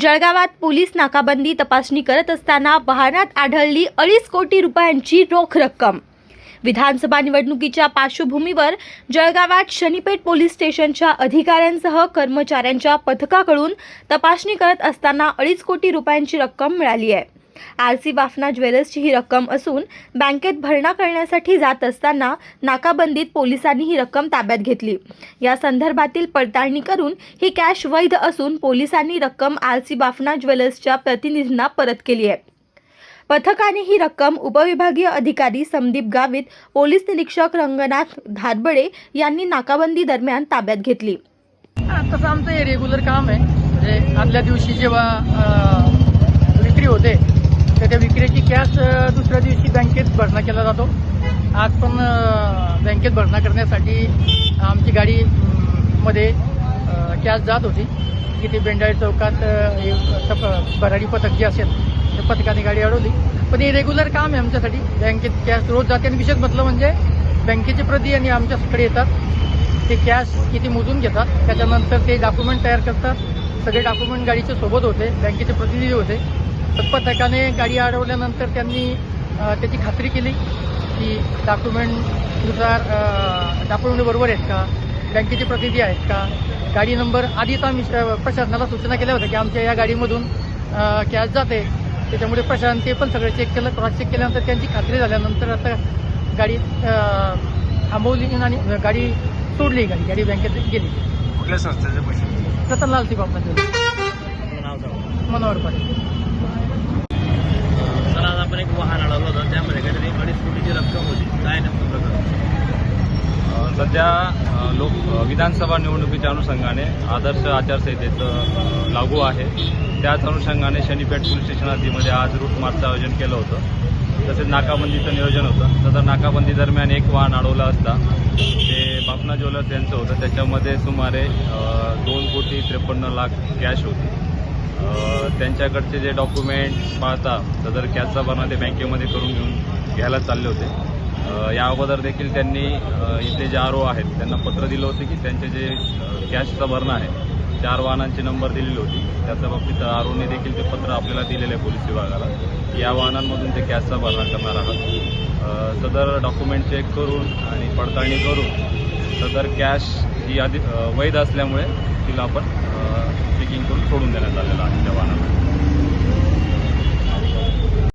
जळगावात पोलीस नाकाबंदी तपासणी करत असताना वाहनात आढळली अडीच कोटी रुपयांची रोख रक्कम. विधानसभा निवडणुकीच्या पार्श्वभूमीवर जळगावात शनीपेठ पोलीस स्टेशनच्या अधिकाऱ्यांसह कर्मचाऱ्यांच्या पथकाकडून तपासणी करत असताना अडीच कोटी रुपयांची रक्कम मिळाली आहे. आर सी बाफना ज्वेलर्सची ही रक्कम असून बँकेत भरणा करण्यासाठी जात असताना नाकाबंदीत पोलिसांनी ही रक्कम ताब्यात घेतली. या संदर्भातील पडताळणी करून ही कॅश वैध असून पोलिसांनी रक्कम आर सी बाफना ज्वेलर्सच्या प्रतिनिधींना परत केली आहे. पथकाने ही रक्कम उपविभागीय अधिकारी संदीप गावित पोलीस निरीक्षक रंगनाथ धारबडे यांनी नाकाबंदी दरम्यान ताब्यात घेतली. तसं आमचं हे रेग्युलर काम आहे. म्हणजे आदल्या दिवशी जेव्हा विक्री होते त्याच्या विक्रीची कॅश दुसऱ्या दिवशी बँकेत भरणा केला जातो. आज पण बँकेत भरणा करण्यासाठी आमची गाडी मध्ये कॅश जात होती. की बेंडाळी चौकात अ, भरारी पथक जे असेल त्या पथकाने गाडी अडवली. पण हे रेग्युलर काम आहे आमच्यासाठी. बँकेत कॅश रोज जाते आणि विशेष म्हटलं म्हणजे बँकेचे प्रती आणि आमच्याकडे येतात. ते कॅश किती मोजून घेतात त्याच्यानंतर ते डॉक्युमेंट तयार करतात. सगळे डॉक्युमेंट गाडीच्या सोबत होते बँकेचे प्रतिनिधी होते. तर पथकाने गाडी अडवल्यानंतर त्यांनी त्याची खात्री केली की डॉक्युमेंटनुसार डॉक्युमेंट बरोबर आहेत का? बँकेचे प्रतिनिधी आहेत का? गाडी नंबर आधीच आम्ही प्रशासनाला सूचना केल्या होत्या की आमच्या या गाडीमधून कॅश जाते. त्याच्यामुळे प्रशासन ते पण सगळं चेक केलं. क्रॉस चेक केल्यानंतर त्यांची खात्री झाल्यानंतर आता गाडी थांबवली आणि गाडी सोडली. गाडी गाडी बँकेत गेली. कुठल्या संस्थेचे पैसे? रतनलाल सांगा मनोहर पाटील सर आज आपण एक वाहन अडवलं होतं त्यामध्ये काहीतरी अडीच कोटीची रक्कम होती काय नेमकं प्रकरण अ, सध्या लोक विधानसभा निवडणुकीच्या अनुषंगाने आदर्श आचारसंहितेचं लागू आहे. त्याच अनुषंगाने शनीपेठ पोलीस स्टेशन हद्दीमध्ये आज रूट मार्चचं आयोजन केलं होतं. तसेच नाकाबंदीचं नियोजन होतं. तर नाकाबंदी दरम्यान एक वाहन अडवलं असता ते बापना ज्वेलर्स यांचं होतं. त्याच्यामध्ये सुमारे दोन कोटी त्रेपन्न लाख कॅश होती. त्यांच्याकडचे जे डॉक्युमेंट पाहता सदर कॅशचा भरणा ते बँकेमध्ये करून घेऊन घ्यायला चालले होते. या अगोदर देखील त्यांनी इथे इथले जे आर ओ आहेत त्यांना पत्र दिलं होतं की त्यांचे जे कॅशचं भरणं आहे चार वाहनांची नंबर दिलेली होती. त्याच्या बाबतीत आर ओने देखील ते पत्र आपल्याला दिलेलं आहे पोलीस विभागाला. या वाहनांमधून ते कॅशचा भरणा करणार आहात. सदर डॉक्युमेंट चेक करून आणि पडताळणी करून सदर कॅश ही आधी वैध असल्यामुळे तिला आपण